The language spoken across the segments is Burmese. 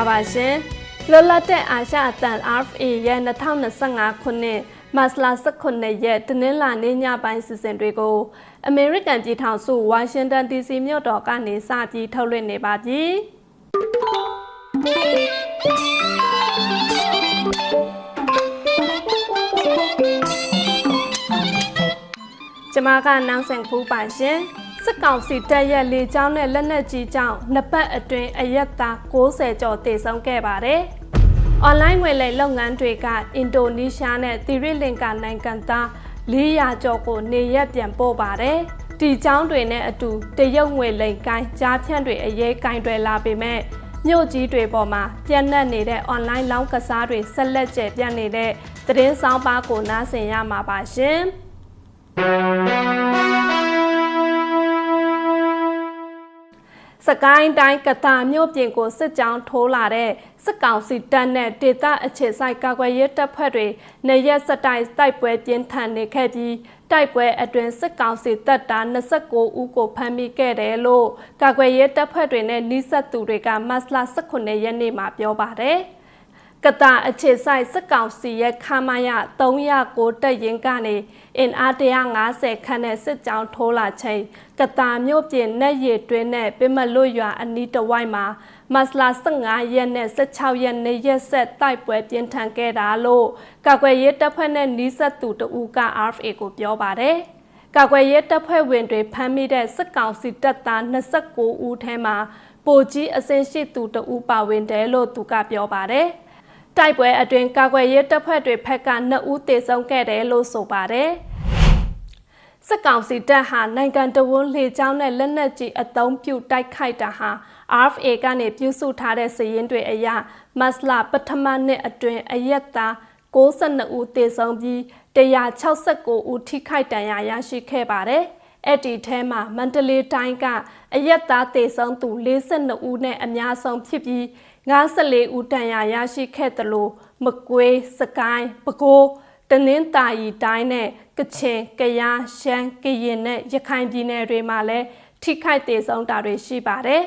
င်္ဂလာပါရှင်လွတ်လပ်တဲ့အာရှအသံ RFA ရဲ့2025ခုနှစ်မတ်လ19ရက်တနင်္လာနေ့ညပိုင်းစီစဉ်တွေကိုအမေရိကန်ပြည်ထောင်စုဝါရှင်တန် DC မြို့တော်ကနေစပြီးထုတ်လွှင့်နေပါပြီကျမကနောင်ဆင်ဖူးပါရှင် စစ်ကောင်စီတပ်ရဲ့လေကြောင်းနဲ့လက်နက်ကြီးကြောင့်နှစ်ပတ်အတွင်းအရက်သား60ကျော်တေဆုံးခဲ့ပါတယ်။အွန်လိုင်းငွေလိမ်လုပ်ငန်းတွေကအင်ဒိုနီးရှားနဲ့သီရိလင်္ကာနိုင်ငံသား400ကျော်ကိုနေရက်ပြန်ပို့ပါတယ်။ဒီကြောင်းတွေနဲ့အတူတရုတ်ငွေလိမ်ကိုင်းကြားဖြန့်တွေအရေးကိုင်းတွေလာပေမဲ့မြို့ကြီးတွေပေါ်မှာပြန့်နှံ့နေတဲ့ online လောင်းကစားတွေဆက်လက်ကျပြန့်နေတဲ့သတင်းဆောင်ပါကိုနားဆင်ရမှာပါရှင်။ စကိုင်းတိုင်းကတာမြို့ပြင်ကိုစစ်ကြောင်းထိုးလာတဲ့စစ်ကောင်စီတပ်နဲ့ဒေသအခြေစိုက်ကာကွယ်ရေးတပ်ဖွဲ့တွေနေရက်စတိုင်တိုက်ပွဲပြင်းထန်နေခဲ့ပြီးတိုက်ပွဲအတွင်းစစ်ကောင်စီတပ်သား29ဦးကိုဖမ်းမိခဲ့တယ်လို့ကာကွယ်ရေးတပ်ဖွဲ့တွေနဲ့နှိစက်သူတွေကမတ်လ18ရက်နေ့မှာပြောပါတယ်။ ကတာအခြေဆိုင်စစ်ကောင်စီရဲ့ခမာယ309တက်ရင်ကနေအင်အား150ခန်းနဲ့စစ်ကြောင်းထိုးလာချိန်ကတာမြို့ပြင်နဲ့ရည်တွင်းနဲ့ပင်မလွတ်ရွာအနီးတဝိုက်မှာမတ်လ15ရက်နဲ့16ရက်နေ့ရက်ဆက်တိုက်ပွဲပြင်းထန်ခဲ့တာလို့ကာကွယ်ရေးတပ်ဖွဲ့နဲ့နှီးဆက်သူတဦးက RFA ကိုပြောပါတယ်ကာကွယ်ရေးတပ်ဖွဲ့ဝင်တွေဖမ်းမိတဲ့စစ်ကောင်စီတပ်သား29ဦးထဲမှာပိုကြီးအစင်းရှိသူတဦးပါဝင်တယ်လို့သူကပြောပါတယ်။ တိုက်ပွဲအတွင်းကာကွယ်ရေးတပ်ဖွဲ့တွေဖက်က2ဦးသေဆုံးခဲ့တယ်လို့ဆိုပါတယ်။စစ်ကောင်စီတပ်ဟာနိုင်ငံတော်ဝန်လေကြောင်းနဲ့လက်နက်ကြီးအုံပြုတိုက်ခိုက်တာဟာ RFA ကနေပြုစုထားတဲ့စည်ရင်းတွေအရမတ်လပထမနှစ်အတွင်းအရက်သား62ဦးသေဆုံးပြီး169ဦးထိခိုက်ဒဏ်ရာရရှိခဲ့ပါတယ်။အဲ့ဒီထဲမှာမန္တလေးတိုင်းကအရက်သားသေဆုံးသူ42ဦးနဲ့အများဆုံးဖြစ်ပြီး 54ဦးတန်ရာရရှိခဲ့သလိုမကွေးစကိုင်းပဲခူးတနင်္သာရီတိုင်းနဲ့ကချင်ကယားရှမ်းကရင်နဲ့ရခိုင်ပြည်နယ်တွေမှာလည်းထိခိုက်သေးဆုံးတာတွေရှိပါတယ်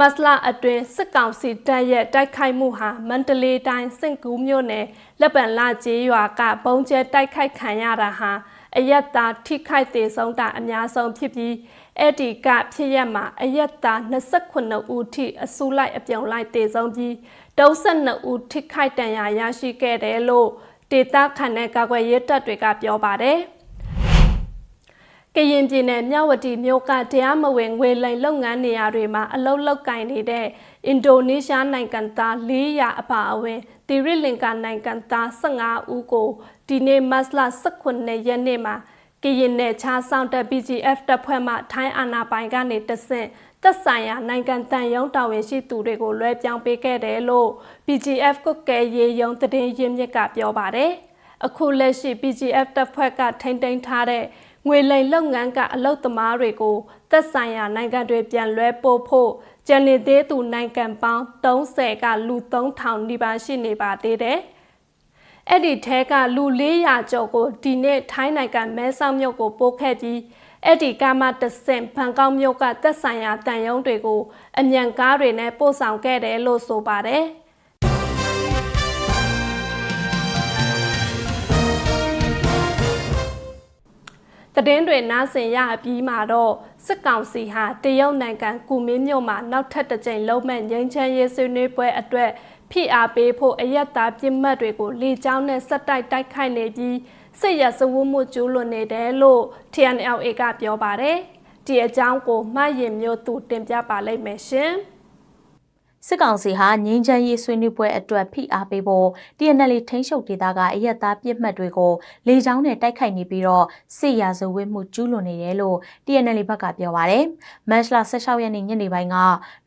မစလာအတွင်းစစ်ကောင်စီတပ်ရဲ့တိုက်ခိုက်မှုဟာမန္တလေးတိုင်းစင့်ကူးမြို့နယ်လက်ပံလာကျေးရွာကဘုံကျဲတိုက်ခိုက်ခံရတာဟာအယက်သားထိခိုက်သေးဆုံးတာအများဆုံးဖြစ်ပြီး အဲ့ဒီကဖြစ်ရမှာအယက်သား29ဦးထိအစုလိုက်အပြုံလိုက်တေဆုံးပြီး32ဦးထိခိုက်ဒဏ်ရာရရှိခဲ့တယ်လို့ဒေသခံတဲ့ကာကွယ်ရေးတပ်တွေကပြောပါတယ်ကရင်ပြည်နယ်မြဝတီမြို့ကတရားမဝင်ငွေလိမ်လုပ်ငန်းနေရာတွေမှာအလုတ်လောက်ကင်နေတဲ့အင်ဒိုနီးရှားနိုင်ငံသား400အပါအဝင်တီရစ်လင်ကာနိုင်ငံသား15ဦးကိုဒီနေ့မတ်လ18ရက်နေ့မှာ ကရင်နယ်ခြားဆောင်တပ် BGF တပ်ဖွဲ့မှထိုင်းအာဏာပိုင်ကနေတဆင့်သက်ဆိုင်ရာနိုင်ငံတန်ရုံးတာဝန်ရှိသူတွေကိုလွှဲပြောင်းပေးခဲ့တယ်လို့ BGF ကုတ်ကဲရေးယုံတည်င်းရင်းမြစ်ကပြောပါတယ်။အခုလက်ရှိ BGF တပ်ဖွဲ့ကထိန်းသိမ်းထားတဲ့ငွေလိမ်လုပ်ငန်းကအလုတ်သမားတွေကိုသက်ဆိုင်ရာနိုင်ငံတွေပြန်လွှဲပို့ဖို့ကျန်နေသေးသူနိုင်ငံပေါင်း30ကလူ3000နီးပါးရှိနေပါသေးတယ်။ အဲ့ဒီထဲကလူ400ကျော်ကိုဒီနေ့ထိုင်းနိုင်ငံမဲဆောက်မြို့ကိုပို့ခဲ့ပြီးအဲ့ဒီကားမှတဆင့်ဘန်ကောက်မြို့ကသက်ဆိုင်ရာတန်ယုံတွေကိုအမြန်ကားတွေနဲ့ပို့ဆောင်ခဲ့တယ်လို့ဆိုပါတယ်။တည်င်းတွေနားဆင်ရအပြီးမှာတော့စစ်ကောင်စီဟာတရုတ်နိုင်ငံကူမင်းမြို့မှာနောက်ထပ်တစ်ကြိမ်လုံးမဲ့ငင်းချမ်းရေးဆွေးနွေးပွဲအတွက် ဖိအားပေးဖို့အယက်သားပြစ်မှတ်တွေကိုလေကြောင်းနဲ့စက်တိုက်တိုက်ခိုက်နေပြီးစစ်ရစဝမှုကျူးလွန်နေတယ်လို့ TNLA ကပြောပါတယ်။ဒီအကြောင်းကိုမှတ်ရင်မျိုးသူတင်ပြပါလိမ့်မယ်ရှင်။ စစ်ကောင်စီဟာငင်းချမ်းရေးဆွေးနွေးပွဲအတွက်ဖိအားပေးဖို့ TNL ထိန်းချုပ်ဒေသကအရက်သားပြစ်မှတ်တွေကိုလေကြောင်းနဲ့တိုက်ခိုက်နေပြီးတော့စစ်ရာဇဝတ်မှုကျူးလွန်နေတယ်လို့ TNL ဘက်ကပြောပါရယ်။မတ်လ16ရက်နေ့ညနေပိုင်းက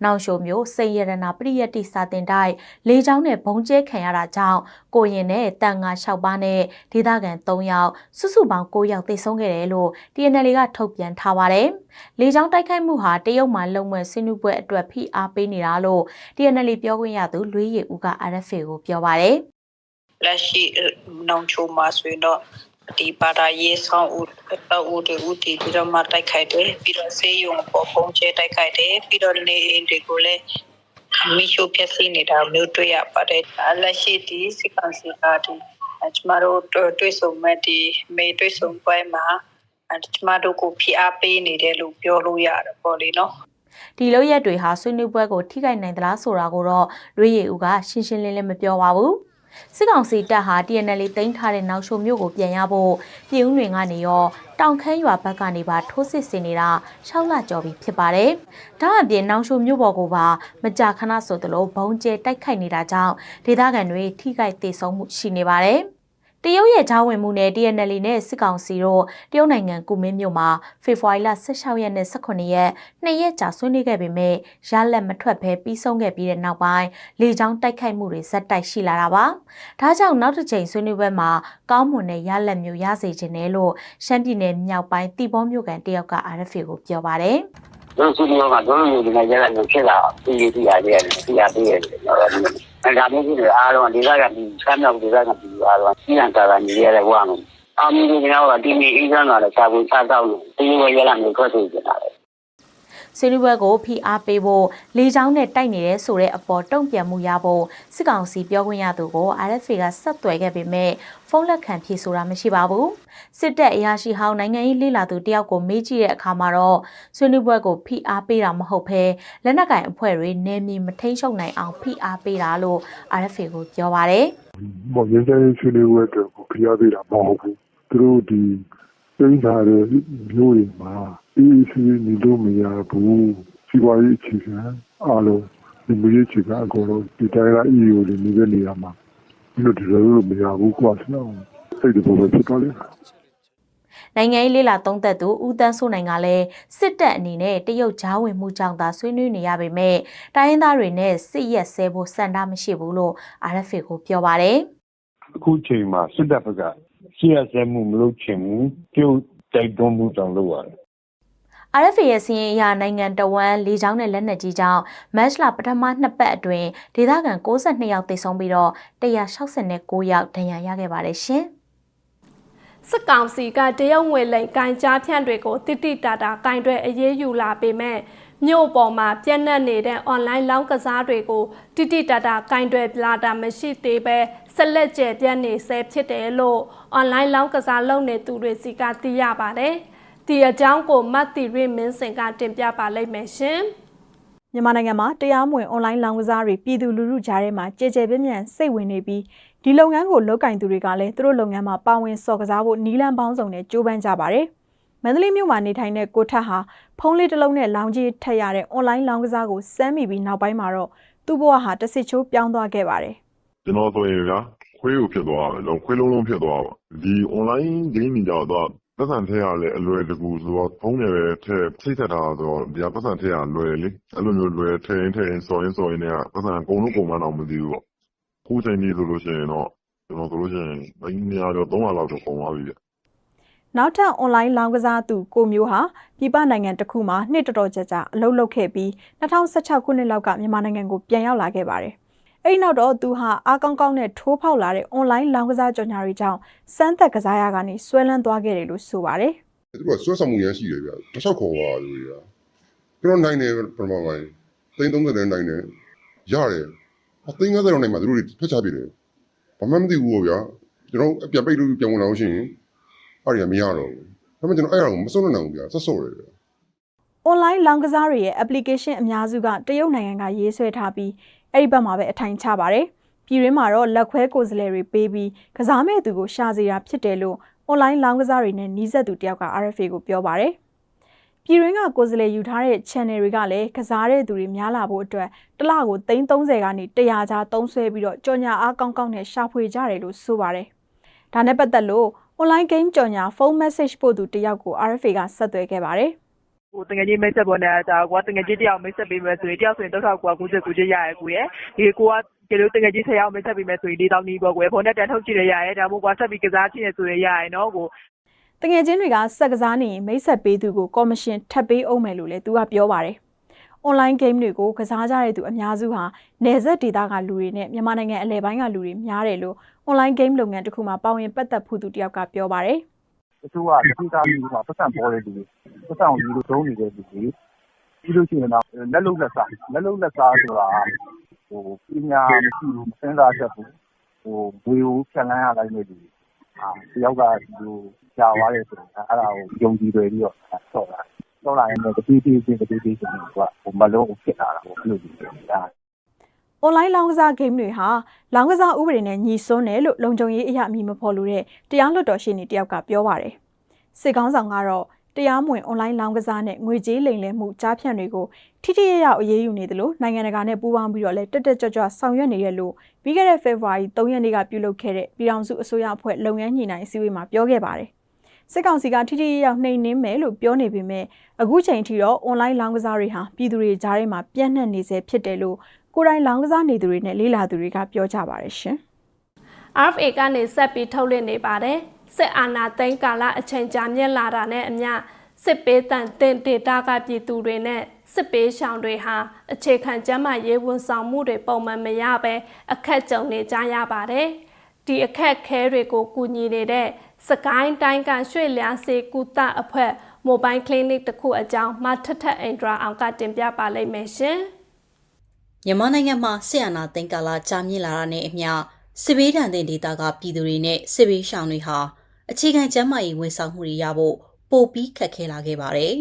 နောင်ရှိုမျိုးစိတ်ရတနာပရိယတ်တိစာတင်တိုက်လေကြောင်းနဲ့ဘုံကျဲခံရတာကြောင့်ကိုရင်နဲ့တန်ငါ6ပါးနဲ့ဒေသခံ3ယောက်စုစုပေါင်း9ယောက်သေဆုံးခဲ့တယ်လို့ TNL ကထုတ်ပြန်ထားပါတယ်။လေကြောင်းတိုက်ခိုက်မှုဟာတရုတ်မှလုံမဲ့ဆင်းနွှဲပွဲအတွက်ဖိအားပေးနေတာလို့ TNL ပြောခွင့်ရသူလွေးရည်ဦးက RFA ကိုပြောပါတယ်။လက်ရှိနောင်ချိုမှာဆိုရင်တော့ဒီပါတာရေးဆောင်ဦးတော့ဦးတွေဦးတီပြီးတော့မှတိုက်ခိုက်တယ်ပြီးတော့ဆေးရုံပေါ်ပုံကျဲတိုက်ခိုက်တယ်ပြီးတော့နေအိမ်တွေကိုလည်းမိရှုဖြည့်စည်နေတာမျိုးတွေ့ရပါတယ်လက်ရှိဒီစစ်ကောင်စီကဒီကျမတို့တွေ့ဆုံမဲ့ဒီမေတွေ့ဆုံပွဲမှာကျမတို့ကိုဖိအားပေးနေတယ်လို့ပြောလို့ရတယ်ပေါ့လေနော် ဒီလောက်ရက်တွေဟာဆွေးနွေးပွဲကိုထိခိုက်နိုင်သလားဆိုတာကိုတော့ရွေးရည်ဦးကရှင်းရှင်းလင်းလင်းမပြောပါဘူးစစ်ကောင်စီတပ်ဟာ TNL တင်ထားတဲ့နောက်ရှုံမြို့ကိုပြန်ရဖို့ပြည်ဦးတွင်ကနေရောတောင်ခမ်းရွာဘက်ကနေပါထိုးစစ်ဆင်နေတာ6လကျော်ပြီဖြစ်ပါတယ်။ဒါအပြင်နောက်ရှုံမြို့ပေါ်ကိုပါမကြာခဏဆိုသလိုဘုံကျဲတိုက်ခိုက်နေတာကြောင့်ဒေသခံတွေထိခိုက်ဒေဆုံးမှုရှိနေပါတယ်။ တရုတ်ရဲ့ဂျားဝင်မှုနဲ့ TNL နဲ့စစ်ကောင်စီတို့တရုတ်နိုင်ငံကုမင်းမြို့မှာဖေဖော်ဝါရီလ16ရက်နဲ့18ရက်နှစ်ရက်ကြာဆွေးနွေးခဲ့ပေမဲ့ရလက်မထွက်ဘဲပြီးဆုံးခဲ့ပြီးတဲ့နောက်ပိုင်းလေကြောင်းတိုက်ခိုက်မှုတွေဇက်တိုက်ရှိလာတာပါ။ဒါကြောင့်နောက်တစ်ချိန်ဆွေးနွေးပွဲမှာကောင်းမွန်တဲ့ရလက်မျိုးရစေခြင်းနဲ့လို့ရှမ်းပြည်နယ်မြောက်ပိုင်းတီဘောမြို့ကန်တယောက်က RFA ကိုပြောပါတယ်။တို့စုမျိုးကတို့လူတွေနဲ့ရတဲ့မျိုးဖြစ်လာပြီးပြီးရတယ်ပြီးရပြီးရတယ်တော့ အဲဒါမျိုးကြီးအားလုံးဒီကကဒီဆမ်းမြောက်ဒီကကဒီအားလုံးစီရန်တာကနေရတဲ့ဝါမယ်အမီဒီကတော့ဒီနေ့အင်းကန်းလာတဲ့စာဘူးစာတော့ဒီလိုရလာမျိုးထွက်ဆိုကြတာလေ ဆွေးနွေးပွဲကိုဖိအားပေးဖို့လေကြောင်းနဲ့တိုက်နေတဲ့ဆိုတဲ့အပေါ်တုံ့ပြန်မှုရဖို့စစ်ကောင်စီပြောခွင့်ရသူကို RFA ကဆက်သွယ်ခဲ့ပေမဲ့ဖုန်းလက်ခံဖြေဆိုတာမရှိပါဘူးစစ်တပ်အရာရှိဟောင်းနိုင်ငံရေးလေလာသူတယောက်ကိုမေးကြည့်တဲ့အခါမှာတော့ဆွေးနွေးပွဲကိုဖိအားပေးတာမဟုတ်ဘဲလက်နက်ကင်အဖွဲ့တွေနေမီမထိန်ချုပ်နိုင်အောင်ဖိအားပေးတာလို့ RFA ကိုပြောပါတယ်ပေါ့ရင်းချင်ဆွေးနွေးပွဲအတွက်ကိုဖိအားပေးတာမဟုတ်ဘူးသူတို့ဒီသိမ်းထားတဲ့မျိုးတွေမှာအေးအေးဆေးဆေးနေလို့မရဘူးစီးပွားရေးအခြေခံအားလုံးဒီမျိုးရေးအခြေခံအကုန်လုံးဒီတိုင်းလာ EU တွေနေတဲ့နေရာမှာဒီလိုဒီလိုလို့မရဘူးကွာဆရာစိတ်တဘောပဲဖြစ်သွားလိမ့်မယ်နိုင်ငံရေးလေလာသုံးသက်သူဦးတန်းစိုးနိုင်ကလည်းစစ်တပ်အနေနဲ့တရုတ်ဂျားဝင်မှုကြောင့်သာဆွေးနွေးနေရပေမဲ့တိုင်းရင်းသားတွေနဲ့စစ်ရက်ဆဲဖို့စံတာမရှိဘူးလို့ RFA ကိုပြောပါတယ်အခုချိန်မှာစစ်တပ်ဘက်ကရှေ့ရဆဲမှုမလုပ်ချင်ဘူးပြုတ်တိုက်တွန်းမှုတောင်လုပ်ရတယ် RFA ရဲ့စီးရင်အရနိုင်ငံတော်ဝန်လေကြောင်းနဲ့လက်နက်ကြီးကြောင့်မတ်လပထမနှစ်ပတ်အတွင်းဒေသခံ62ယောက်သေဆုံးပြီးတော့169ယောက်ဒဏ်ရာရခဲ့ပါတယ်ရှင်။စစ်ကောင်စီကတရုတ်ငွေလိမ်ကင်ကြားဖြန့်တွေကိုတိတိတတာကင်တွယ်အရေးယူလာပေမဲ့မြို့ပေါ်မှာပြန့်နှံ့နေတဲ့ online လောင်းကစားတွေကိုတိတိတတာကင်တွယ်လာတာမရှိသေးပဲဆက်လက်ကျယ်ပြန့်နေဆဲဖြစ်တယ်လို့ online လောင်းကစားလုပ်နေသူတွေစီကသိရပါတယ်။ ဒီအကြောင်းကိုမတ်တီရင်းမင်းစင်ကတင်ပြပါလိမ့်မယ်ရှင်။မြန်မာနိုင်ငံမှာတရားမဝင်အွန်လိုင်းလောင်းကစားတွေပြည်သူလူထုကြားထဲမှာကြည်ကြဲပြန့်ပြန့်စိတ်ဝင်နေပြီးဒီလုပ်ငန်းကိုလုပ်ကင်သူတွေကလည်းသူတို့လုပ်ငန်းမှာပါဝင်စော်ကစားဖို့နီလန်ပေါင်းစုံနဲ့ကြိုးပမ်းကြပါတယ်။မန္တလေးမြို့မှာနေထိုင်တဲ့ကိုထက်ဟာဖုန်းလေးတစ်လုံးနဲ့လောင်းကြီးထက်ရတဲ့အွန်လိုင်းလောင်းကစားကိုစမ်းမိပြီးနောက်ပိုင်းမှာတော့သူ့ဘဝဟာတစ်စစ်ချိုးပြောင်းသွားခဲ့ပါတယ်။ကျွန်တော်ဆိုရင်ဗျာခွေးကိုဖြစ်သွားတယ်တော့ခွေးလုံးလုံးဖြစ်သွားပါဒီ online game ကြီးကြောတော့ ပတ်စံထည့်ရလဲအလွယ်တကူဆိုတော့ ဖုန်းနဲ့ပဲထည့်စိတ်သက်တာဆိုတော့ ဒီကပတ်စံထည့်ရလွယ်လေ အဲ့လိုမျိုးလွယ်ထည့်ရင်ထည့်ရင်စော်ရင်စော်ရင်လည်းပတ်စံအကုန်လုံးပုံမှန်တော့မသိဘူးပေါ့ ခုချိန်ကြီးဆိုလို့ရှိရင်တော့ ကျွန်တော်ဆိုလို့ရှိရင်ဘင်းနေရာတော့300လောက်တော့ပုံသွားပြီဗျ နောက်ထပ် online လောင်းကစားသူ ကိုမျိုးဟာ ပြည်ပနိုင်ငံတစ်ခုမှာ နှစ်တော်တော်ကြာကြာ အလုပ်လုပ်ခဲ့ပြီး2016ခုနှစ်လောက်က မြန်မာနိုင်ငံကို ပြန်ရောက်လာခဲ့ပါတယ်။ အဲဒီနောက်တော့သူဟာအားကောင်းကောင်းနဲ့ထိုးဖောက်လာတဲ့ online လောင်းကစားကြော်ညာတွေကြောင့်စမ်းသက်ကစားရကနေဆွဲလန်းသွားခဲ့တယ်လို့ဆိုပါတယ်သူကဆွဲဆောင်မှုရမ်းရှိတယ်ဗျတစ်ချောက်ခေါ်ပါလို့ရကျွန်တော်နိုင်တယ်ပထမပိုင်းသိန်း30နဲ့နိုင်တယ်ရတယ်အသိန်း50လောက်နိုင်မှာသူတို့တွေဖက်ချပြတယ်ဘာမှမသိဘူးဗျာကျွန်တော်အပြပိတ်လို့ပြန်ဝင်လာလို့ရှိရင်အဲ့ဒီကမရတော့ဘူးဒါပေမဲ့ကျွန်တော်အဲ့ဒါကိုမစွန့်နိုင်ဘူးဗျာဆက်ဆော့တယ်ဗျာ။ online လောင်းကစားတွေရဲ့ application အများစုကတရုတ်နိုင်ငံကရေးဆွဲထားပြီး အဲ့ဒီဘက်မှာပဲအထိုင်ချပါတယ်။ပြည်တွင်းမှာတော့လက်ခွဲကိုယ်စားလှယ်တွေပေးပြီးကစားမဲ့သူကိုရှာစီတာဖြစ်တယ်လို့ online လောင်းကစားတွေနဲ့နှီးစပ်သူတယောက်က RFA ကိုပြောပါတယ်။ပြည်တွင်းကကိုယ်စားလှယ်ယူထားတဲ့ channel တွေကလည်းကစားတဲ့သူတွေများလာဖို့အတွက်တစ်လကို330ကနေ100ကျားသုံးဆွဲပြီးတော့ကြော်ညာအားကောင်းကောင်းနဲ့ရှာဖွေကြတယ်လို့ဆိုပါတယ်။ဒါနဲ့ပတ်သက်လို့ online game ကြော်ညာဖုန်း message ပို့သူတယောက်ကို RFA ကဆက်သွယ်ခဲ့ပါတယ်။ ဟိုတငယ်ချင်းမိတ်ဆက်ပေါ်နေတာဒါကွာတငယ်ချင်းတယောက်မိတ်ဆက်ပေးမယ်ဆိုရင် တယောက်ဆိုရင်တော့ကွာ99ကျရရဲကိုရဲ့ဒီကိုကကျလို့တငယ်ချင်း10ယောက် မိတ်ဆက်ပေးမယ်ဆိုရင်4000နီးပေါ့ကွယ်ဖုန်းနဲ့တန်ထုတ်ကြည့်ရရဲဒါမှမဟုတ်ကွာဆက်ပြီးကစားချင်ရဆိုရရရဲနော်ကိုတငယ်ချင်းတွေကစက်ကစားနေရင် မိတ်ဆက်ပေးသူကို ကော်မရှင်ထပ်ပေးအောင်မယ်လို့လည်း သူက ပြောပါတယ်။ online game တွေကို ကစားကြတဲ့သူ အများစုဟာ နယ်စပ်ဒေသကလူတွေနဲ့ မြန်မာနိုင်ငံ အလဲပိုင်းကလူတွေ များတယ်လို့ online game လုပ်ငန်းတစ်ခုမှာ ပါဝင်ပတ်သက်ဖူးသူတယောက်က ပြောပါတယ် တချို့ကတချို့သားမျိုးကပတ်စံပေါ်တဲ့လူတွေပတ်စံကိုယူလို့သုံးနေတဲ့လူတွေဒီပြီးလို့ရှိရင်တော့လက်လုံးလက်စားလက်လုံးလက်စားဆိုတာဟိုပညာမရှိဘူးမစင်စားချက်ဘူးဟိုဝေကိုဖြတ်လန်းရလိုက်နေတယ်အာတယောက်ကဒီလိုကြာသွားတယ်ဆိုတော့အဲ့ဒါကိုယုံကြည်တယ်ပြီးတော့ဆော့တာဆော့လာရင်လည်းတတိတိချင်းတတိတိချင်းကဟိုမလုံးဖြစ်လာတာပေါ့အဲ့လိုမျိုးဒါ အွန်လိုင်းလောင်းကစားဂိမ်းတွေဟာလောင်းကစားဥပဒေနဲ့ညီစွန်းတယ်လို့လုံခြုံရေးအရာအမည်မဖော်လို့တဲ့တရားလွှတ်တော်ရှင်းနေတယောက်ကပြောပါတယ်။စစ်ကောင်းဆောင်ကတော့တရားမဝင်အွန်လိုင်းလောင်းကစားနဲ့ငွေကြေးလိမ်လည်မှုကြားဖြန့်တွေကိုထိထိရရအရေးယူနေတယ်လို့နိုင်ငံတကာနဲ့ပူးပေါင်းပြီးတော့လည်းတက်တက်ကြွကြွဆောင်ရွက်နေရလို့ပြီးခဲ့တဲ့ဖေဖော်ဝါရီ3ရက်နေ့ကပြုလုပ်ခဲ့တဲ့ပြည်ထောင်စုအစိုးရအဖွဲ့လုံရမ်းညှိနှိုင်းအစည်းအဝေးမှာပြောခဲ့ပါတယ်။စစ်ကောင်စီကထိထိရရနှိမ်နင်းမယ်လို့ပြောနေပေမဲ့အခုချိန်ထိတော့အွန်လိုင်းလောင်းကစားတွေဟာပြည်သူတွေကြားထဲမှာပြန့်နှံ့နေစေဖြစ်တယ်လို့ ကိုယ်တိုင်လောင်းကစားနေသူတွေနဲ့လေးလာသူတွေကပြောကြပါတယ်ရှင်။ RFA ကနေဆက်ပြီးထုတ်လွှင့်နေပါတယ်စစ်အာဏာသိမ်းကာလအချိန်ကြာမြင့်လာတာနဲ့အမျှစစ်ပေးတန်တင်ဒေတာကပြည်သူတွေနဲ့စစ်ပေးရှောင်တွေဟာအခြေခံကျန်းမာရေးဝန်ဆောင်မှုတွေပုံမှန်မရဘဲအခက်ကြုံနေကြရပါတယ်ဒီအခက်ခဲတွေကိုကူညီနေတဲ့စကိုင်းတိုင်းကရွှေလျားစေကုသအဖွဲ့မိုဘိုင်းကလင်းနစ်တစ်ခုအကြောင်းမထထအင်ဒရာအောင်ကတင်ပြပါလိမ့်မယ်ရှင် မြန်မာနိုင်ငံမှာဆီယနာသိန်းကာလကြာမြင့်လာတာနဲ့အမျှစစ်ဘေးဒဏ်တဲ့ဒေသကပြည်သူတွေနဲ့စစ်ဘေးရှောင်တွေဟာအခြေခံကျန်းမာရေးဝန်ဆောင်မှုတွေရဖို့ပိုပြီးခက်ခဲလာခဲ့ပါတယ်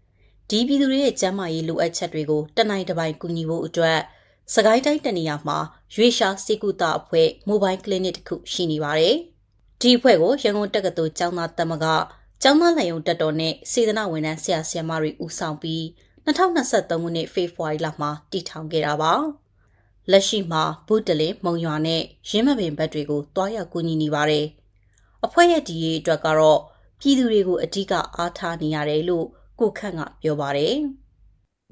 ။ဒီပြည်သူတွေရဲ့ကျန်းမာရေးလိုအပ်ချက်တွေကိုတနိုင်တစ်ပိုင်ကူညီဖို့အတွက်စကိုင်းတိုင်းတနေရာမှာရွေရှာစေကုသအဖွဲ့မိုဘိုင်းကလနစ်တစ်ခုရှိနေပါတယ်။ဒီအဖွဲ့ကိုရန်ကုန်တက္ကသိုလ်ကျောင်းသားသမဂ္ဂကျောင်းသားလည်ုံတက်တော်နဲ့စေတနာဝန်ထမ်းဆရာဆရာမတွေဦးဆောင်ပြီး 2023ခုနှစ်ဖေဖော်ဝါရီလမှာတည်ထောင်ခဲ့တာပါ။လက်ရှိမှာဘူးတလင်မုံရွာနဲ့ရင်းမပင်ဘက်တွေကိုတွားရောက်ကူညီနေပါတယ်။အဖွဲ့ရဲ့ဒီရေးအတွက်ကတော့ပြည်သူတွေကိုအဓိကအားထားနေရတယ်လို့ကိုခန့်ကပြောပါတယ်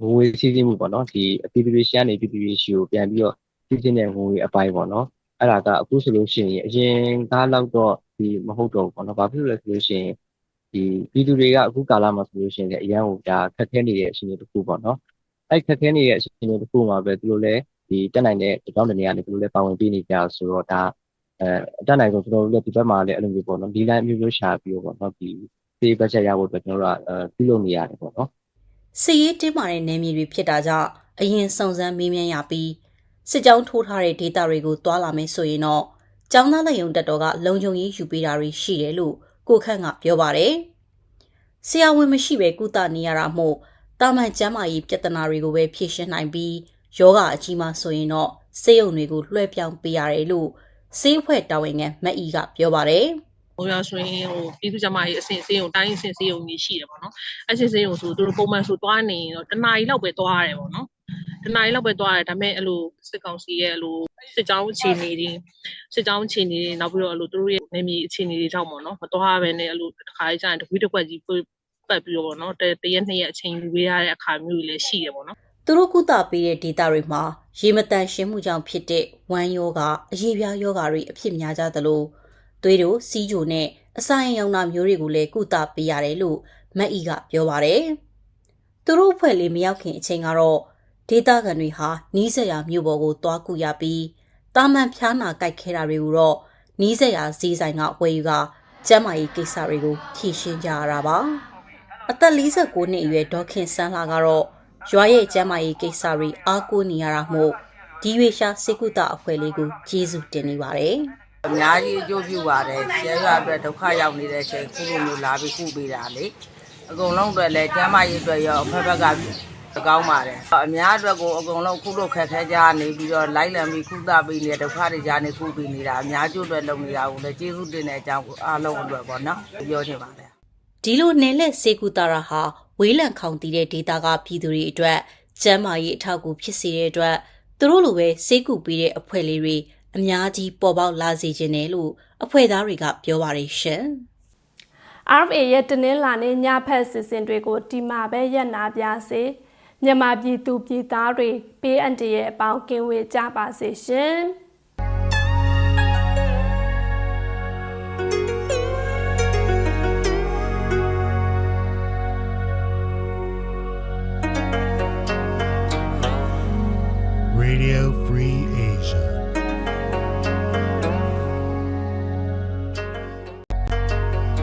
ငွေစီးစိမှုပေါ့နော်ဒီအပြည်ပြည်ရှမ်းနေပြည်ပြည်ရှိကိုပြန်ပြီးတော့စီးစိတဲ့ငွေအပိုင်းပေါ့နော်အဲ့ဒါကအခုဆိုလို့ရှိရင်အရင်ကားလောက်တော့ဒီမဟုတ်တော့ဘူးပေါ့နော်ဘာဖြစ်လို့လဲဆိုလို့ရှိရင် ဒီပြည်သူတွေကအခုကာလမှာဆိုလို့ရှိရင်လည်းအရန်ကိုဒါခက်ခဲနေတဲ့အချိန်တွေတစ်ခုပေါ့နော်အဲ့ခက်ခဲနေတဲ့အချိန်တွေတစ်ခုမှာပဲသူတို့လည်းဒီတက်နိုင်တဲ့တောင်းတနေရာနေသူတို့လည်းပါဝင်ပေးနေကြဆိုတော့ဒါအဲအတက်နိုင်ဆုံးကျွန်တော်တို့လည်းဒီဘက်မှာလည်းအဲ့လိုမျိုးပေါ့နော်ဒီလိုင်းမျိုးမျိုးရှာပြီးတော့ပေါ့နော်ဒီဒီဘတ်ဂျက်ရဖို့အတွက်ကျွန်တော်တို့ကအဲပြုလုပ်နေရတယ်ပေါ့နော်။စစ်ရေးတင်းမာတဲ့နယ်မြေတွေဖြစ်တာကြောင့်အရင်စုံစမ်းမေးမြန်းရပြီးစစ်ကြောင်းထိုးထားတဲ့ဒေတာတွေကိုတွာလာမယ်ဆိုရင်တော့ကျောင်းသားလက်ယုံတက်တော်ကလုံခြုံရေးယူပေးတာတွေရှိတယ်လို့ ကိုခန့်ကပြောပါတယ်။ဆရာဝန်မရှိပဲကုသနေရတာမို့တာမန်ကျန်းမာရေးပြဿနာတွေကိုပဲဖြေရှင်းနိုင်ပြီးယောဂအကြီးမှဆိုရင်တော့ဆေးရုံတွေကိုလွှဲပြောင်းပေးရတယ်လို့ဆေးဖွဲ့တာဝန်ခံမတ်အီကပြောပါတယ်။ဟိုရဆိုရင်ဟိုပြည်သူ့ကျမကြီးအဆင့်စေးုံတိုင်းအဆင့်စေးုံကြီးရှိတယ်ပေါ့နော်အဆင့်စေးုံဆိုသူတို့ပုံမှန်ဆိုသွားနေရင်တော့တနားရီလောက်ပဲသွားရတယ်ပေါ့နော်တနားရီလောက်ပဲသွားရတယ်ဒါပေမဲ့အဲ့လိုစစ်ကောင်စီရဲ့အဲ့လို စစ်ကြောင်းအခြေအနေတွေစစ်ကြောင်းအခြေအနေတွေနောက်ပြီးတော့အဲ့လိုသူတို့ရဲ့နေမြေအခြေအနေတွေကြောင့်ပေါ့နော်မသွားဘဲနဲ့အဲ့လိုတစ်ခါကျရင်တကွီးတစ်ကွက်ကြီးပတ်ပြီးတော့ပေါ့နော်တတရက်နှစ်ရက်အချိန်ယူပေးရတဲ့အခါမျိုးတွေလည်းရှိတယ်ပေါ့နော်သူတို့ကုသပေးတဲ့ဒေတာတွေမှာရေမတန်ရှင်းမှုကြောင့်ဖြစ်တဲ့ဝမ်းယောဂအရေးပြားယောဂတွေအဖြစ်များကြသလိုသွေးတို့စီးကြိုနဲ့အစာရင်ရောင်နာမျိုးတွေကိုလည်းကုသပေးရတယ်လို့မတ်အီကပြောပါတယ်။သူတို့အဖွဲ့လေးမရောက်ခင်အချိန်ကတော့ ဒေတာကန်တွေဟာနီးစက်ရမြို့ပေါ်ကိုတွားကူရပြီးတာမန်ဖျားနာကြိုက်ခဲတာတွေကိုတော့နီးစက်ရဈေးဆိုင်ကဝယ်ယူကကျမ်းမာရေးကိစ္စတွေကိုဖြေရှင်းကြရတာပါ။အသက်49နှစ်အရွယ်ဒေါခင်ဆန်းလာကတော့ရွာရဲ့ကျမ်းမာရေးကိစ္စတွေအားကိုးနေရတာမို့ဒီရွေရှာစေကုတအဖွဲ့လေးကိုကျေးဇူးတင်နေပါတယ်။အများကြီးအကျိုးပြုပါတယ်ကျဲရွာအတွက်ဒုက္ခရောက်နေတဲ့အချိန်ခုလိုမျိုးလာပြီးခုပေးတာလေအကုန်လုံးအတွက်လည်းကျမ်းမာရေးအတွက်ရောအဖက်ဖက်က ကောင်းပါတယ်အများအတွက်ကိုအကုန်လုံးခုလိုခက်ခဲကြနေပြီးတော့လိုက်လံပြီးခုသပေးနေတဲ့ဒုက္ခတွေကြားနေခုပေးနေတာအများကျိုးအတွက်လုပ်နေတာကိုလည်းကျေးဇူးတင်တဲ့အကြောင်းအားလုံးအတွက်ပေါ့နော်ပြောချင်ပါတယ်ဒီလိုနယ်လက်စေကူတာရာဟာဝေးလံခေါင်တည်တဲ့ဒေတာကပြည်သူတွေအတွက်ကျန်းမာရေးအထောက်အကူဖြစ်စေတဲ့အတွက်သူတို့လိုပဲစေကူပေးတဲ့အဖွဲ့လေးတွေအများကြီးပေါ်ပေါက်လာစေခြင်းတယ်လို့အဖွဲ့သားတွေကပြောပါတယ်ရှင်။ RFA ရဲ့တနင်္လာနေ့ညဖက်စီစဉ်တွေကိုဒီမှာပဲရက်နာပြစေ မြန်မာပြည်သူပြည်သားတွေပေးအပ်ရဲ့အပေါင်းကင်းဝေးကြပါစေရှင်။